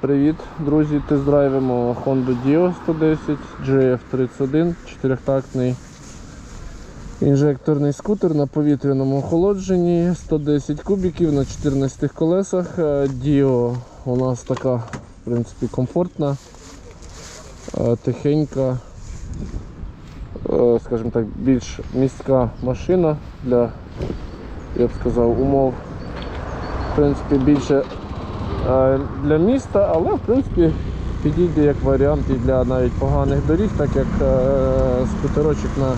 Привіт, друзі! Тест-драйвимо Honda Dio 110 GF31, чотирьохтактний інжекторний скутер на повітряному охолодженні, 110 кубіків на 14 колесах. Е, Dio у нас така, в принципі, комфортна, е, тихенька, е, скажімо так, більш містка машина для, я б сказав, умов. В принципі, більше для міста, але в принципі підійде як варіант і для навіть поганих доріг, так як е, скутерочок на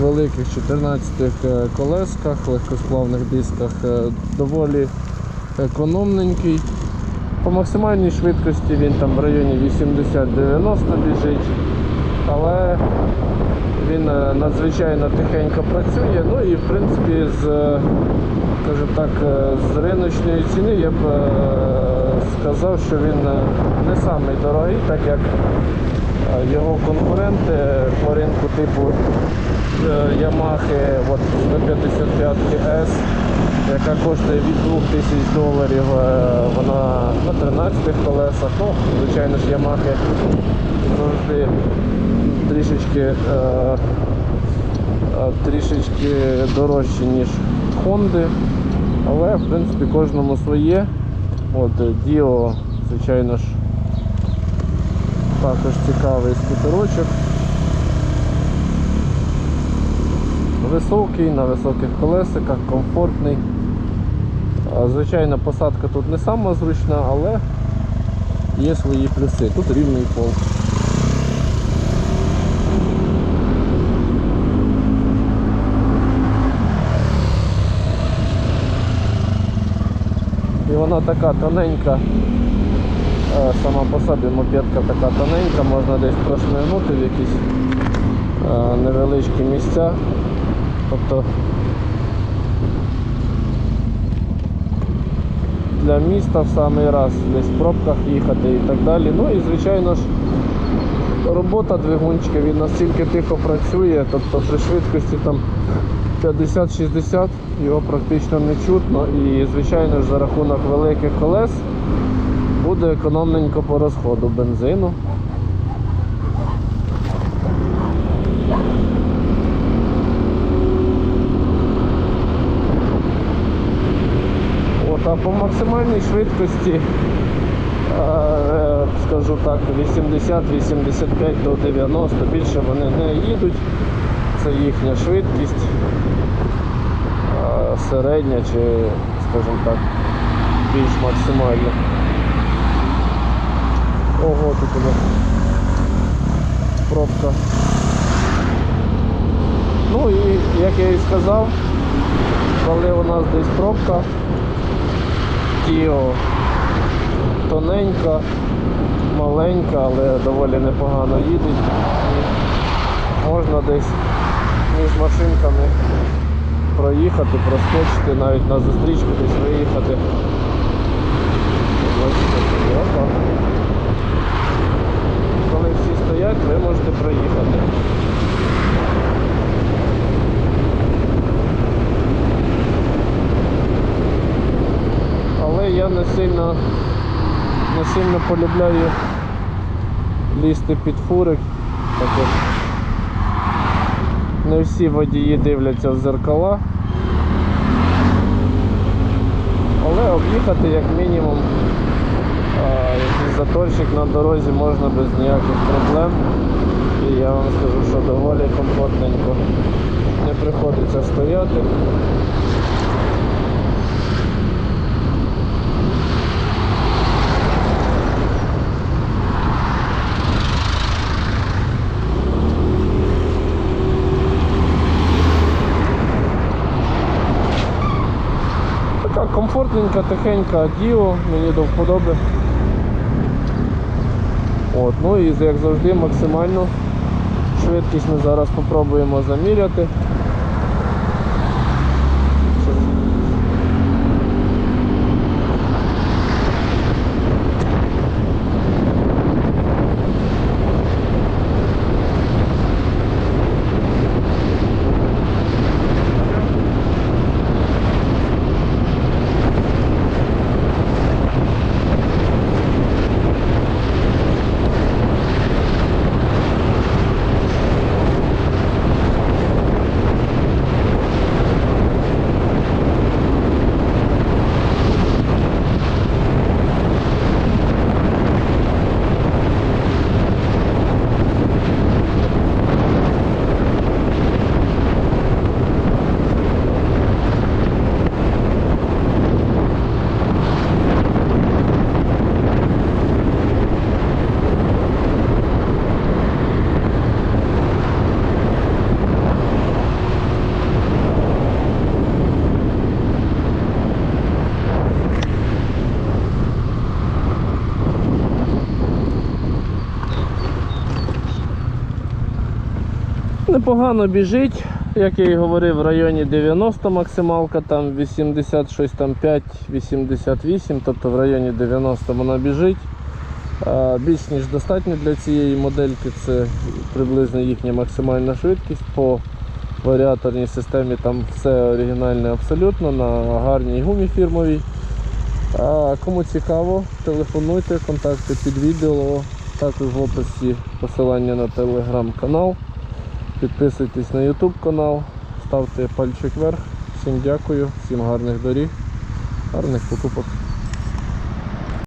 великих 14 е, колесках, легкосплавних дисках е, доволі економненький. По максимальній швидкості він там в районі 80-90 біжить, але він е, надзвичайно тихенько працює. Ну і в принципі з, е, так, е, з риночної ціни я б сказав, що він не самий дорогий, так як його конкуренти по ринку типу от 155 S, яка коштує від 2000 доларів, е, вона на 13 колесах. Ну, звичайно ж, Yamaha завжди трішечки, е, е, трішечки дорожчі, ніж Honda. Але в принципі кожному своє. От Dio, звичайно ж, також цікавий скутерочок. Високий, на високих колесиках, комфортний. Звичайно, посадка тут не сама зручна, але є свої плюси. Тут рівний пол. І вона така тоненька, сама по собі мопедка така тоненька, можна десь прошмигнути в якісь невеличкі місця. Тобто для міста в самий раз десь в пробках їхати і так далі. Ну і звичайно ж робота двигунчика, він настільки тихо працює, тобто при швидкості там 50-60 його практично не чутно і звичайно ж за рахунок великих колес буде економненько по розходу бензину. По максимальній швидкості, е, скажу так, 80-85 до 90, більше вони не їдуть. Це їхня швидкість е, середня чи, скажімо так, більш максимальна. Ого, тут у нас пробка. Ну і як я і сказав, коли у нас десь пробка, Тіо тоненька, маленька, але доволі непогано їдуть. І можна десь між машинками проїхати, проскочити, навіть на зустрічку десь виїхати. Коли всі стоять, ви можете проїхати. Але я не сильно не сильно полюбляю лізти під фури. Так не всі водії дивляться в зеркала. Але об'їхати як мінімум якийсь заторчик на дорозі можна без ніяких проблем. І я вам скажу, що доволі комфортненько. Не приходиться стояти. Комфортненька, тихенька Діо, мені до вподоби. От, ну і як завжди максимальну швидкість ми зараз спробуємо заміряти. Непогано біжить, як я і говорив, в районі 90 максималка, там 80, щось там 5, 88, тобто в районі 90 вона біжить. Більш ніж достатньо для цієї модельки, це приблизно їхня максимальна швидкість. По варіаторній системі там все оригінальне абсолютно, на гарній гумі фірмовій. А кому цікаво, телефонуйте, контакти під відео, також в описі посилання на телеграм-канал. Підписуйтесь на YouTube канал, ставте пальчик вверх. Всім дякую, всім гарних доріг, гарних покупок.